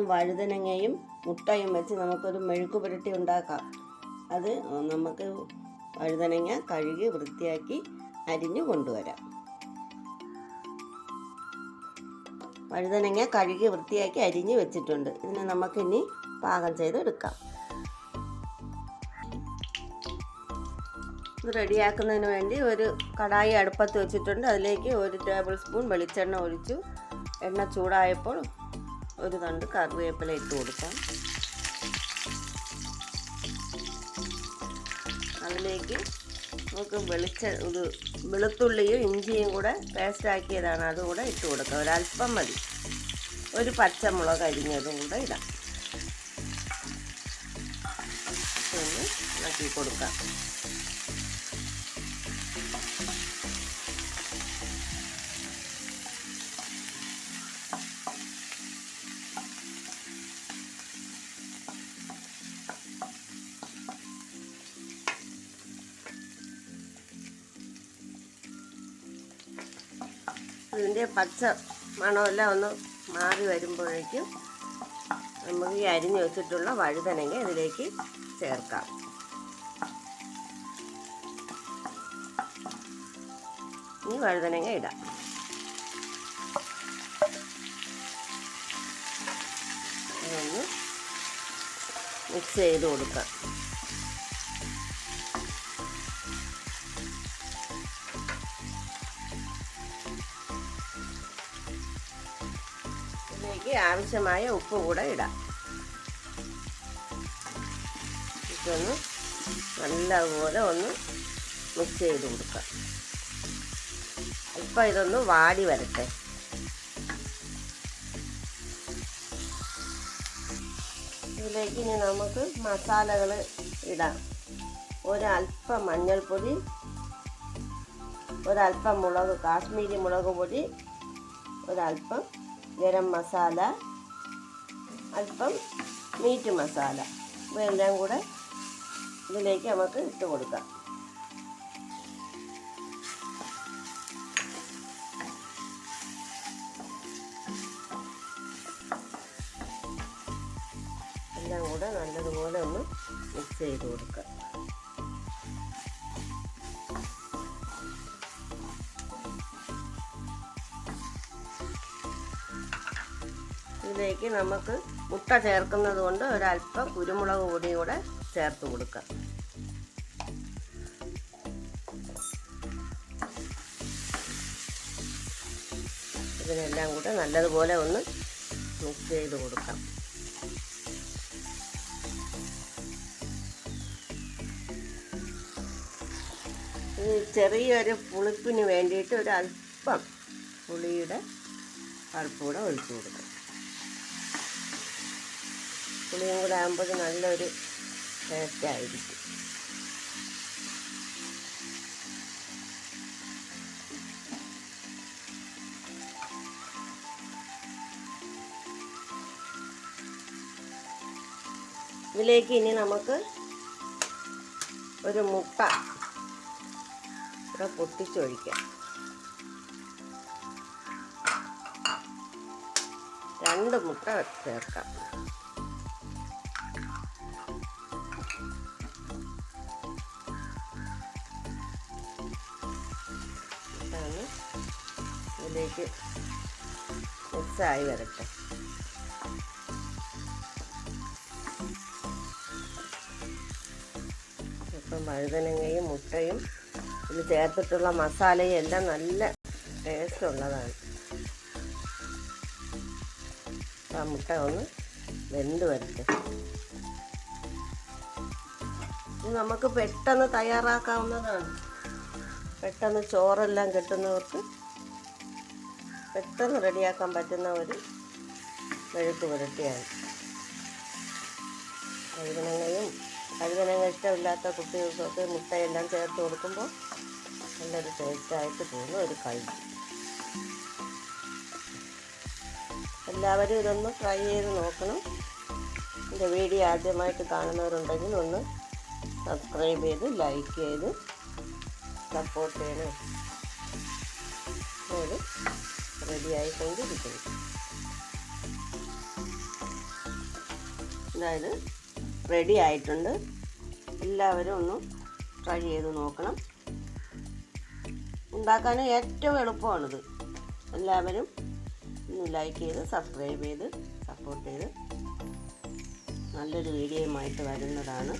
വഴുതനങ്ങയും മുട്ടയും വെച്ച് നമുക്കൊരു മെഴുക്ക് പുരട്ടി ഉണ്ടാക്കാം. അത് നമുക്ക് വഴുതനങ്ങ കഴുകി വൃത്തിയാക്കി അരിഞ്ഞു കൊണ്ടുവരാം. വഴുതനങ്ങ കഴുകി വൃത്തിയാക്കി അരിഞ്ഞ് വെച്ചിട്ടുണ്ട്. ഇതിനെ നമുക്കിനി പാകം ചെയ്തെടുക്കാം. ഇത് റെഡിയാക്കുന്നതിന് വേണ്ടി ഒരു കടായി അടുപ്പത്ത് വെച്ചിട്ടുണ്ട്. അതിലേക്ക് ഒരു ടേബിൾ സ്പൂൺ വെളിച്ചെണ്ണ ഒഴിച്ചു. എണ്ണ ചൂടായപ്പോൾ ഒരു തണ്ട് കറിവേപ്പില ഇട്ട് കൊടുക്കാം. അതിലേക്ക് നമുക്ക് വെളിച്ച ഇത് വെളുത്തുള്ളിയും ഇഞ്ചിയും കൂടെ പേസ്റ്റാക്കിയതാണ് അതുകൂടെ അതും കൂടെ ഇട്ട് കൊടുക്കുക ഒരല്പം മതി. ഒരു പച്ചമുളക് അരിഞ്ഞതും കൂടെ ഇടാം. ഒന്ന് ഇളക്കി കൊടുക്കാം. ഇതിന്റെ പച്ച മണമെല്ലാം ഒന്ന് മാറി വരുമ്പോഴേക്കും നമുക്ക് ഈ അരിഞ്ഞു വെച്ചിട്ടുള്ള വഴുതനങ്ങ ഇതിലേക്ക് ചേർക്കാം. ഈ വഴുതനങ്ങ ഇടാം. മിക്സ് ചെയ്ത് കൊടുക്കാം. ഇതിലേക്ക് ആവശ്യമായ ഉപ്പ് കൂടെ ഇടാം. ഇതൊന്ന് നല്ലതുപോലെ ഒന്ന് മിക്സ് ചെയ്ത് കൊടുക്കാം. ഇപ്പം ഇതൊന്ന് വാടി വരട്ടെ. ഇതിലേക്ക് ഇനി നമുക്ക് മസാലകൾ ഇടാം. ഒരല്പം മഞ്ഞൾപ്പൊടി ഒരല്പം മുളക് കാശ്മീരി മുളക് പൊടി ഒരല്പം ഗരം മസാല അല്പം മീറ്റ് മസാല. ഇവയെല്ലാം കൂടെ ഇതിലേക്ക് നമുക്ക് ഇട്ട് കൊടുക്കാം. എല്ലാം കൂടെ നല്ലതുപോലെ ഒന്ന് മിക്സ് ചെയ്ത് കൊടുക്കാം. ഇതിലേക്ക് നമുക്ക് മുട്ട ചേർക്കുന്നത് കൊണ്ട് ഒരല്പം കുരുമുളക് പൊടിയും കൂടെ ചേർത്ത് കൊടുക്കാം. ഇതിനെല്ലാം കൂടെ നല്ലതുപോലെ ഒന്ന് മിക്സ് ചെയ്ത് കൊടുക്കാം. ചെറിയൊരു പുളിപ്പിന് വേണ്ടിയിട്ട് ഒരു അല്പം പുളിയുടെ പൾപ്പ് കൂടെ ഒഴിച്ചു കൊടുക്കാം. പുളിയും കൂടെ ആകുമ്പോൾ നല്ലൊരു ടേസ്റ്റ് ആയിരിക്കും. ഇതിലേക്ക് ഇനി നമുക്ക് ഒരു മുട്ട ഇവിടെ പൊട്ടിച്ചൊഴിക്കാം. രണ്ട് മുട്ട ചേർക്കാം. ഇതാണ് ഇതിലേക്ക് മിക്സായി വരട്ടെ. ഇപ്പം വഴുതനങ്ങയും മുട്ടയും ഇത് ചേർത്തിട്ടുള്ള മസാലയും എല്ലാം നല്ല ടേസ്റ്റ് ഉള്ളതാണ്. ആ മുട്ട ഒന്ന് വെന്ത് വരട്ടെ. ഇത് നമുക്ക് പെട്ടെന്ന് തയ്യാറാക്കാവുന്നതാണ്. പെട്ടെന്ന് ചോറെല്ലാം കിട്ടുന്നവർക്ക് പെട്ടെന്ന് റെഡിയാക്കാൻ പറ്റുന്ന ഒരു മെഴുക്ക് പുരട്ടിയാണ്. വഴുതനങ്ങയും വഴുതനങ്ങ ഇഷ്ടമില്ലാത്ത കുട്ടികൾക്കൊക്കെ മുട്ടയെല്ലാം ചേർത്ത് കൊടുക്കുമ്പോൾ നല്ലൊരു ടേസ്റ്റായിട്ട് പോകുന്ന ഒരു കഴിക്കും എല്ലാവരും ഇതൊന്ന് ട്രൈ ചെയ്ത് നോക്കണം. എന്റെ വീഡിയോ ആദ്യമായിട്ട് കാണുന്നവരുണ്ടെങ്കിൽ ഒന്ന് സബ്സ്ക്രൈബ് ചെയ്ത് ലൈക്ക് ചെയ്ത് സപ്പോർട്ട് പോലും റെഡി ആയിക്കൊണ്ടിരിക്കുന്നു അതായത് റെഡി ആയിട്ടുണ്ട്. എല്ലാവരും ഒന്ന് ട്രൈ ചെയ്ത് നോക്കണം. ഉണ്ടാക്കാൻ ഏറ്റവും എളുപ്പമാണിത്. എല്ലാവരും ഒന്ന് ലൈക്ക് ചെയ്ത് സബ്സ്ക്രൈബ് ചെയ്ത് സപ്പോർട്ട് ചെയ്ത്. നല്ലൊരു വീഡിയോയുമായിട്ട് വരുന്നതാണ്.